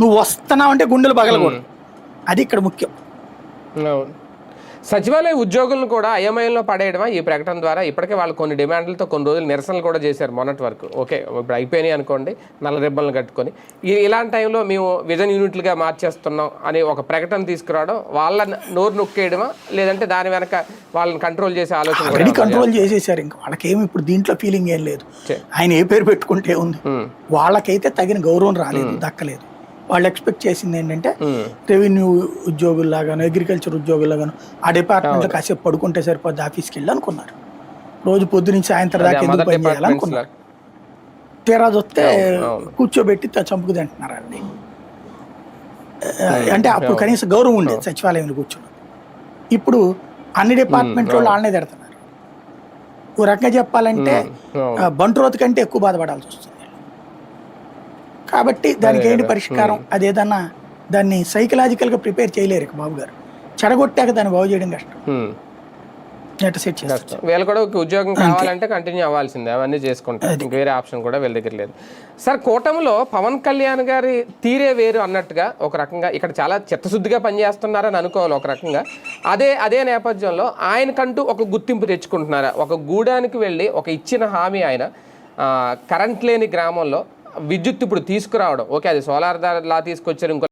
నువ్వు వస్తున్నావు అంటే గుండెలు పగలకూడదు. అది ఇక్కడ ముఖ్యం. సచివాలయ ఉద్యోగులను కూడా అయోమయంలో పడేయడమా? ఈ ప్రకటన ద్వారా ఇప్పటికే వాళ్ళు కొన్ని డిమాండ్లతో కొన్ని రోజులు నిరసనలు కూడా చేశారు మొన్నటి వరకు. ఓకే ఇప్పుడు అయిపోయినాయి అనుకోండి నల్ల రిబ్బన్లు కట్టుకొని. ఇలాంటి టైంలో మేము విజన్ యూనిట్లుగా మార్చేస్తున్నాం అని ఒక ప్రకటన తీసుకురావడం వాళ్ళ నోరు నొక్కేయడమా? లేదంటే దాని వెనక వాళ్ళని కంట్రోల్ చేసే ఆలోచన కంట్రోల్ చేసేసారు ఇంకా. వాళ్ళకేమి ఇప్పుడు దీంట్లో ఫీలింగ్ ఏం లేదు. ఆయన ఏ పేరు పెట్టుకుంటే ఉంది. వాళ్ళకైతే తగిన గౌరవం రాలేదు దక్కలేదు. వాళ్ళు ఎక్స్పెక్ట్ చేసింది ఏంటంటే రెవెన్యూ ఉద్యోగుల్లాగాను అగ్రికల్చర్ ఉద్యోగుల్లాగాను ఆ డిపార్ట్మెంట్లో కాసేపు పడుకుంటే సరిపోద్ది ఆఫీస్కి వెళ్ళి అనుకున్నారు రోజు పొద్దు నుంచి సాయంత్రం దాకా ఎందుకు పని చేయాలి డిపార్ట్మెంట్స్ అనుకున్నారు తీరా చూస్తే అవును. కూర్చోబెట్టి త- చంపుకు తింటున్నారు అండి అంటే అప్పుడు కనీసం గౌరవం ఉండేది సచివాలయంలో కూర్చుని ఇప్పుడు అన్ని డిపార్ట్మెంట్ వాళ్ళు వాళ్ళనే తిడుతున్నారు. ఓ రకంగా చెప్పాలంటే బంట్రోత్ కంటే ఎక్కువ బాధపడాల్సి వస్తుంది. కాబట్టి దానికి ఏంటి పరిష్కారం? అదేదన్నా దాన్ని సైకలాజికల్గా ప్రిపేర్ చేయలేరు బాబు గారు. చెడగొట్టాక దాన్ని బాగు చేయడం కష్టం. ఎట్ట సెట్ చేస్తారు వీళ్ళు కూడా ఒక ఉద్యోగం కావాలంటే కంటిన్యూ అవ్వాల్సిందే. అవన్నీ చేసుకుంటారు. ఇంక వేరే ఆప్షన్ కూడా వీళ్ళ దగ్గర లేదు. సార్ కూటమిలో పవన్ కళ్యాణ్ గారి తీరే వేరు అన్నట్టుగా ఒక రకంగా ఇక్కడ చాలా చిత్తశుద్ధిగా పనిచేస్తున్నారని అనుకోవాలి ఒక రకంగా. అదే అదే నేపథ్యంలో ఆయనకంటూ ఒక గుర్తింపు తెచ్చుకుంటున్నారా? ఒక గూడానికి వెళ్ళి ఒక ఇచ్చిన హామీ ఆయన కరెంట్ లేని గ్రామంలో విద్యుత్ ఇప్పుడు తీసుకురావడం. ఓకే అది సోలార్ లా తీసుకొచ్చారు ఇంకో